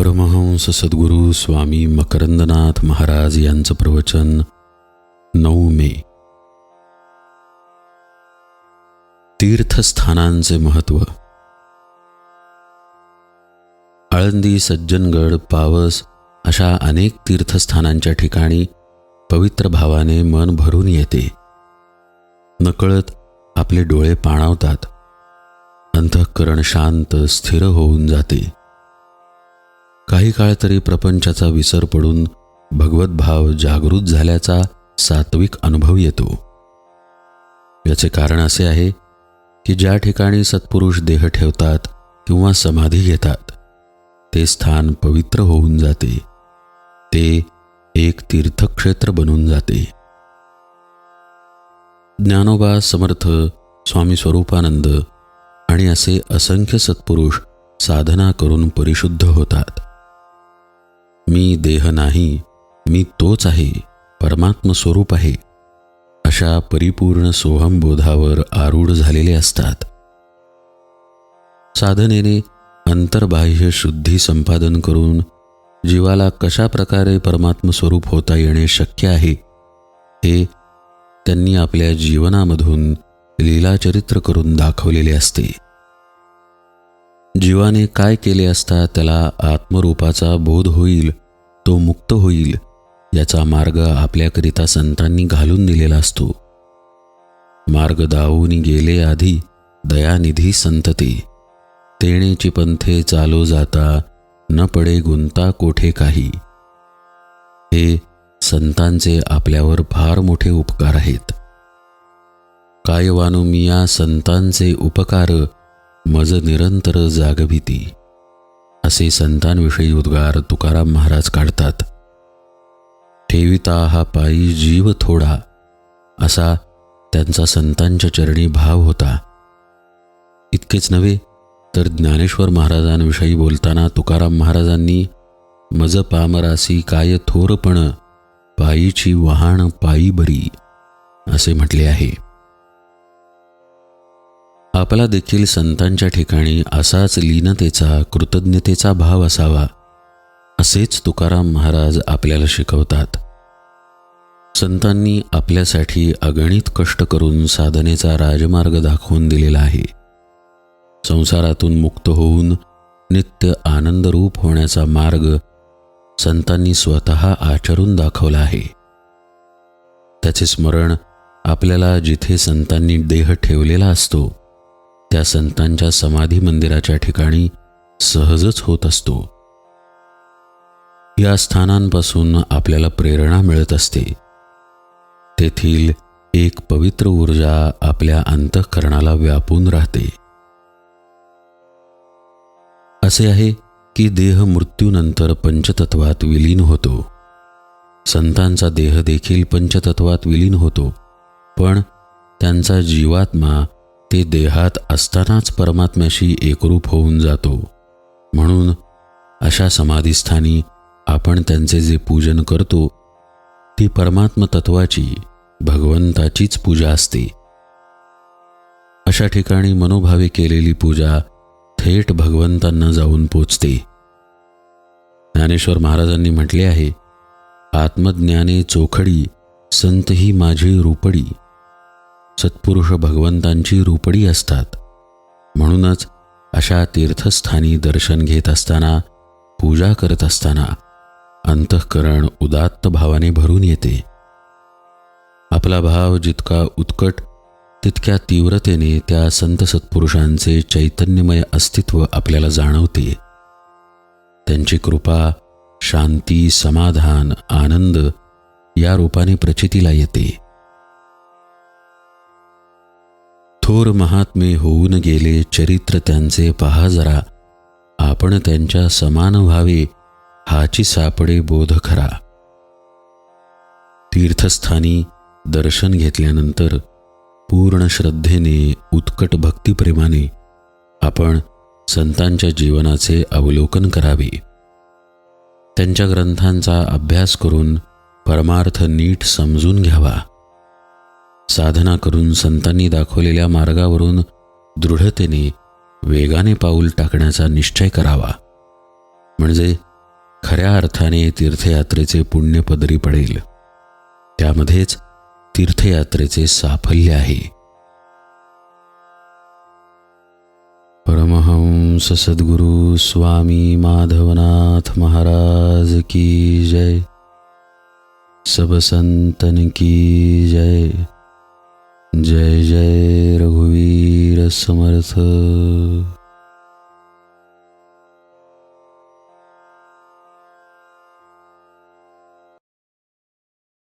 परमहंस सद्गुरू स्वामी मकरंदनाथ महाराज यांचं प्रवचन नऊ मे. तीर्थस्थानांचे महत्त्व आळंदी सज्जनगड पावस अशा अनेक तीर्थस्थानांच्या ठिकाणी पवित्र भावाने मन भरून येते. नकळत आपले डोळे पाणावतात. अंतःकरण शांत स्थिर होऊन जाते. काही काळ तरी प्रपंचाचा विसर पडून भगवत भाव जागृत झाल्याचा सात्विक अनुभव येतो. याचे कारण असे आहे की ज्या ठिकाणी सत्पुरुष देह ठेवतात किंवा समाधी घेतात ते स्थान पवित्र होऊन जाते. ते एक तीर्थक्षेत्र बनून जाते. ज्ञानोबा समर्थ स्वामी स्वरूपानंद आणि असे असंख्य सत्पुरुष साधना करून परिशुद्ध होतात. मी देह नाही मी तोच आहे परमात्म स्वरूप आहे. अशा परिपूर्ण सोहमबोधावर आरूढ झालेले असतात. साधनेने अंतर्बाह्य शुद्धी संपादन करून जीवाला कशा प्रकारे परमात्म स्वरूप होता येणे शक्य आहे हे त्यांनी आपल्या जीवनामधून लीलाचरित्र करून दाखवलेले असते. जीवाने काय केले असता त्याला आत्मरूपाचा बोध होईल तो मुक्त होईल याचा मार्ग आपल्याकरिता संतांनी घालून दिलेला असतो. मार्ग दावून गेले आधी दयानिधी संतते. तेणेची पंथे चालो जाता न पडे गुंता कोठे काही. हे संतांचे आपल्यावर फार मोठे उपकार आहेत. कायवानु मिया संतांचे उपकार मज निरंतर जागभीती. असे संतांविषयी उद्गार तुकाराम महाराज काढतात. ठेविता हा पायी जीव थोडा असा त्यांचा संतांच्या चरणी भाव होता. इतकेच नव्हे तर ज्ञानेश्वर महाराजांविषयी बोलताना तुकाराम महाराजांनी मज पामरासी काय थोरपण पायीची वहाण पायी बरी असे म्हटले आहे. आपला देखील संतांच्या ठिकाणी असाच लीनतेचा कृतज्ञतेचा भाव असावा असेच तुकाराम महाराज आपल्याला शिकवतात. संतांनी आपल्यासाठी अगणित कष्ट करून साधनेचा राजमार्ग दाखवून दिलेला आहे. संसारातून मुक्त होऊन नित्य आनंदरूप होण्याचा मार्ग संतांनी स्वतः आचरून दाखवला आहे. त्याचे स्मरण आपल्याला जिथे संतांनी देह ठेवलेला असतो त्या संतांच्या समाधी मंदिराच्या ठिकाणी सहजच होत असतो. या स्थानांपासून आपल्याला प्रेरणा मिळत असते. तेथील एक पवित्र ऊर्जा आपल्या अंतःकरणाला व्यापून राहते. असे आहे की देह मृत्यूनंतर पंचतत्वात विलीन होतो. संतांचा देह देखील पंचतत्वात विलीन होतो पण त्यांचा जीवात्मा ते देहात असतानाच परमात्म्याशी एकरूप होऊन जातो. म्हणून अशा समाधीस्थानी आपण त्यांचे जे पूजन करतो ती परमात्म तत्वाची भगवंताचीच पूजा असते. अशा ठिकाणी मनोभावे केलेली पूजा थेट भगवंतांना जाऊन पोचते. ज्ञानेश्वर महाराजांनी म्हटले आहे आत्मज्ञाने चोखडी संत ही माझी रूपडी. सत्पुरुष भगवंतांची रूपडी असतात. म्हणूनच अशा तीर्थस्थानी दर्शन घेत असताना पूजा करत असताना अंतःकरण उदात्त भावाने भरून येते. आपला भाव जितका उत्कट तितक्या तीव्रतेने त्या संत सत्पुरुषांचे चैतन्यमय अस्तित्व आपल्याला जाणवते. त्यांची कृपा शांती समाधान आनंद या रूपाने प्रचितीला येते. थोर महात्मे होऊन गेले चरित्र त्यांचे पहा जरा. आपण त्यांच्या समान व्हावे हाची सापडे बोध खरा. तीर्थस्थानी दर्शन घेतल्यानंतर पूर्ण श्रद्धेने उत्कट भक्तिप्रेमाने आपण संतांच्या जीवनाचे अवलोकन करावे. त्यांच्या ग्रंथांचा अभ्यास करून परमार्थ नीट समजून घ्यावा. साधना करून संतांनी दाखवलेल्या मार्गावरून दृढतेने वेगाने पाऊल टाकण्याचा निश्चय करावा. म्हणजे खऱ्या अर्थाने तीर्थयात्रेचे पुण्य पदरी पडेल. त्यामध्येच तीर्थयात्रेचे साफल्य आहे. परमहंस सद्गुरु स्वामी माधवनाथ महाराज की जय. सब संतन की जय. जय जय रघुवीर समर्थ।